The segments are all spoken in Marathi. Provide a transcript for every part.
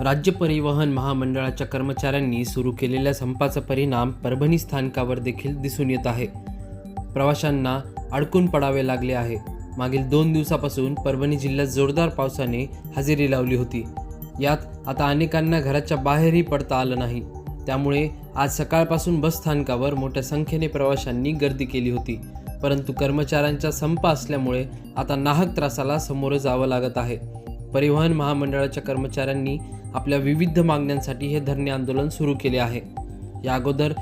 राज्य परिवहन महामंडळाच्या कर्मचाऱ्यांनी सुरू केलेल्या संपाचा परिणाम परभणी स्थानकावर देखील दिसून येत आहे. प्रवाशांना अडकून पडावे लागले आहे. मागील दोन दिवसापासून परभणी जिल्ह्यात जोरदार पावसाने हजेरी लावली होती. यात आता अनेकांना घराच्या बाहेरही पडता आलं नाही. त्यामुळे आज सकाळपासून बस स्थानकावर मोठ्या संख्येने प्रवाशांनी गर्दी केली होती. परंतु कर्मचाऱ्यांचा संप असल्यामुळे आता नाहक त्रासाला सामोरं जावं लागत आहे. परिवहन महामंडळाच्या कर्मचाऱ्यांनी आपल्या विविध मागण्यांसाठी हे धरणे आंदोलन सुरू केले आहे. या अगोदर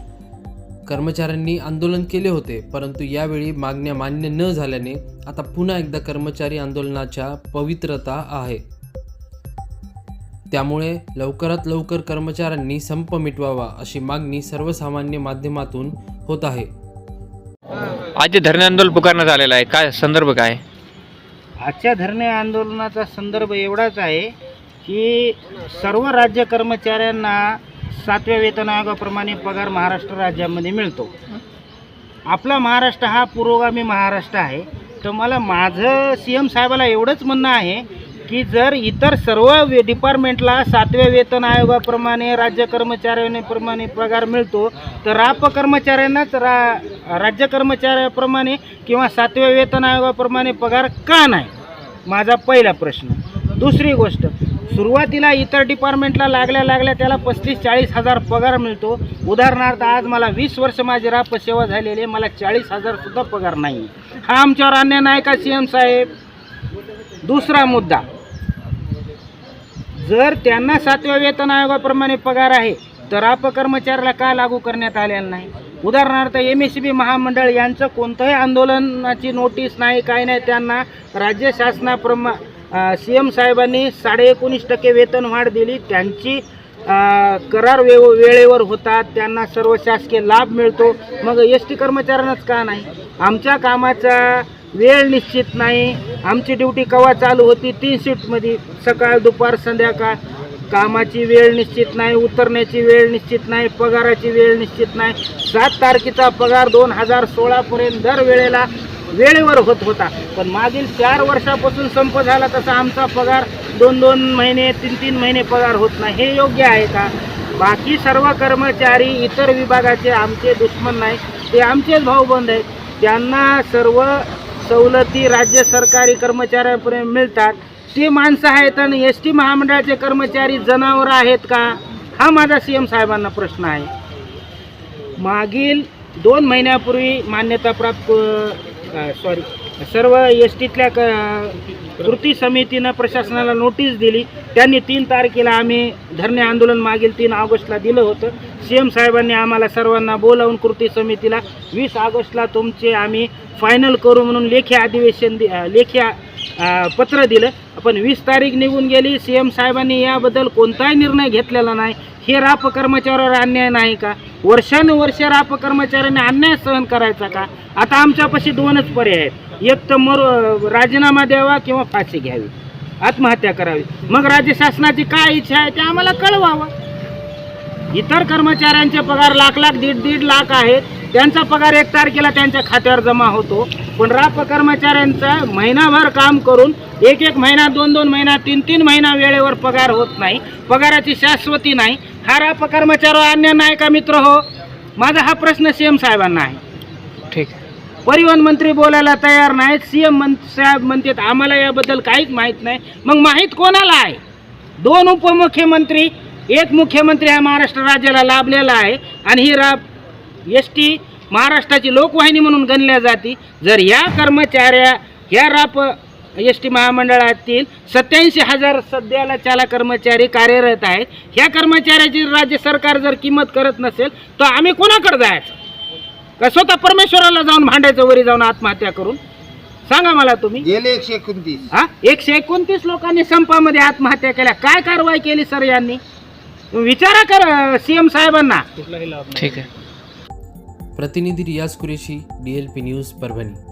कर्मचाऱ्यांनी आंदोलन केले होते परंतु यावेळी मागण्या मान्य न झाल्याने आता पुन्हा एकदा कर्मचारी आंदोलनाच्या पवित्रता आहे. त्यामुळे लवकरात लवकर कर्मचाऱ्यांनी संप मिटवावा अशी मागणी सर्वसामान्य माध्यमातून होत आहे. आज धरणे आंदोलन पुकारण्यात आलेलं आहे. काय संदर्भ काय? आजच्या धरणे आंदोलनाचा संदर्भ एवढाच आहे की सर्व राज्य कर्मचाऱ्यांना सातव्या वेतन आयोगाप्रमाणे पगार महाराष्ट्र राज्यामध्ये मिळतो. आपला महाराष्ट्र हा पुरोगामी महाराष्ट्र आहे. तर मला माझं सी एम साहेबाला एवढंच म्हणणं आहे की जर इतर सर्व डिपार्टमेंटला सातव्या वेतन आयोगाप्रमाणे राज्य कर्मचाऱ्यांप्रमाणे पगार मिळतो तर राप कर्मचाऱ्यांनाच रा राज्य कर्मचाऱ्याप्रमाणे किंवा सातव्या वेतन आयोगाप्रमाणे पगार का नाही? माझा पहिला प्रश्न. दुसरी गोष्ट सुरुवातीला इतर डिपार्टमेंटला लागल्या लागल्या त्याला पस्तीस चाळीस हजार पगार मिळतो. उदाहरणार्थ आज मला वीस वर्ष माझी राप सेवा झालेली आहे मला चाळीस हजारसुद्धा पगार नाही. हा आमच्यावर अन्याय नाही का सी एम साहेब? दुसरा मुद्दा जर त्यांना सातव्या वेतन आयोगाप्रमाणे पगार आहे तर अपकर्मचाऱ्याला का लागू करण्यात आलेला नाही? उदाहरणार्थ एम एस बी महामंडळ यांचं कोणतंही आंदोलनाची नोटीस नाही काय नाही त्यांना राज्य शासनाप्रमा सी एम साहेबांनी साडे एकोणीस टक्के वेतन वाढ दिली. त्यांची करार वे वेळेवर होतात त्यांना सर्व शासकीय लाभ मिळतो. मग एस टी कर्मचाऱ्यांनाच का नाही? आमच्या कामाचा वेळ निश्चित नाही. आमची ड्युटी केव्हा चालू होती? तीन शिफ्टमध्ये सकाळ दुपार संध्याकाळ. कामाची वेळ निश्चित नाही उतरण्याची वेळ निश्चित नाही पगाराची वेळ निश्चित नाही. सात तारखेचा पगार दोन हजार सोळापर्यंत दर वेळेला वेळेवर होत होता. पण मागील चार वर्षापासून संप झाला तसा आमचा पगार दोन दोन महिने तीन तीन महिने पगार होत नाही. हे योग्य आहे का? बाकी सर्व कर्मचारी इतर विभागाचे आमचे दुश्मन नाही. ते आमचेच भाऊबंद आहेत. त्यांना सर्व सवलती राज्य सरकारी कर्मचाऱ्यांपर्यंत मिळतात. ती माणसं आहेत आणि एस टी महामंडळाचे कर्मचारी जनावर आहेत का? हा माझा सी एम साहेबांना प्रश्न आहे. मागील दोन महिन्यापूर्वी मान्यताप्राप्त सॉरी सर्व एस टीतल्या क कृती समितीनं प्रशासनाला नोटीस दिली. त्यांनी तीन तारखेला आम्ही धरणे आंदोलन मागील तीन ऑगस्टला दिलं होतं. सी एम साहेबांनी आम्हाला सर्वांना बोलावून कृती समितीला वीस ऑगस्टला तुमचे आम्ही फायनल करू म्हणून लेखी अधिवेशन दि लेखी पत्र दिलं. पण वीस तारीख निघून गेली. सी एम साहेबांनी याबद्दल कोणताही निर्णय घेतलेला नाही. हे राप कर्मचाऱ्यावर अन्याय नाही का? वर्षानुवर्ष राप कर्मचाऱ्यांनी अन्याय सहन करायचा का? आता आमच्यापाशी दोनच पर्याय आहेत. एक तर मर राजीनामा द्यावा किंवा फाशी घ्यावी. आत्महत्या करावी. मग राज्य शासनाची काय इच्छा आहे ते आम्हाला कळवावं. इतर कर्मचाऱ्यांचे पगार लाख लाख दीड दीड लाख आहेत. त्यांचा पगार एक तारखेला त्यांच्या खात्यावर जमा होतो. पण राप कर्मचाऱ्यांचा महिनाभर काम करून एक एक महिना दोन दोन महिना तीन तीन महिना वेळेवर पगार होत नाही. पगाराची शाश्वती नाही. हा राप कर्मचाऱ्यावर अन्याय नाही का मित्र हो? माझा हा प्रश्न सी एम साहेबांना आहे. ठीक. परिवहन मंत्री बोलायला तयार नाहीत. सी एम मन साहेब म्हणतात आम्हाला याबद्दल काहीच माहीत नाही. मग माहीत कोणाला आहे? दोन उपमुख्यमंत्री एक मुख्यमंत्री हा महाराष्ट्र राज्याला लाभलेला आहे. आणि ही रा एस टी महाराष्ट्राची लोकवाहिनी म्हणून गणल्या जाते. जर या कर्मचाऱ्या ह्या राप एस टी महामंडळातील सत्याऐंशी हजार सध्याला चाला कर्मचारी कार्यरत आहेत. ह्या कर्मचाऱ्याची राज्य सरकार जर किंमत करत नसेल तर आम्ही कोणाकडे जायचं? का स्वतः परमेश्वराला जाऊन भांडायचं वरी जाऊन आत्महत्या करून? सांगा मला तुम्ही. गेले एकशे एकोणतीस. हा? एकशे एकोणतीस लोकांनी संपामध्ये आत्महत्या केल्या. काय कारवाई केली सर यांनी? विचारा कर सीएम साहेबांना. ठीक आहे. પ્રતિનિધિ રિયાઝ કુરેશી ડીએલપી ન્યૂઝ પરભની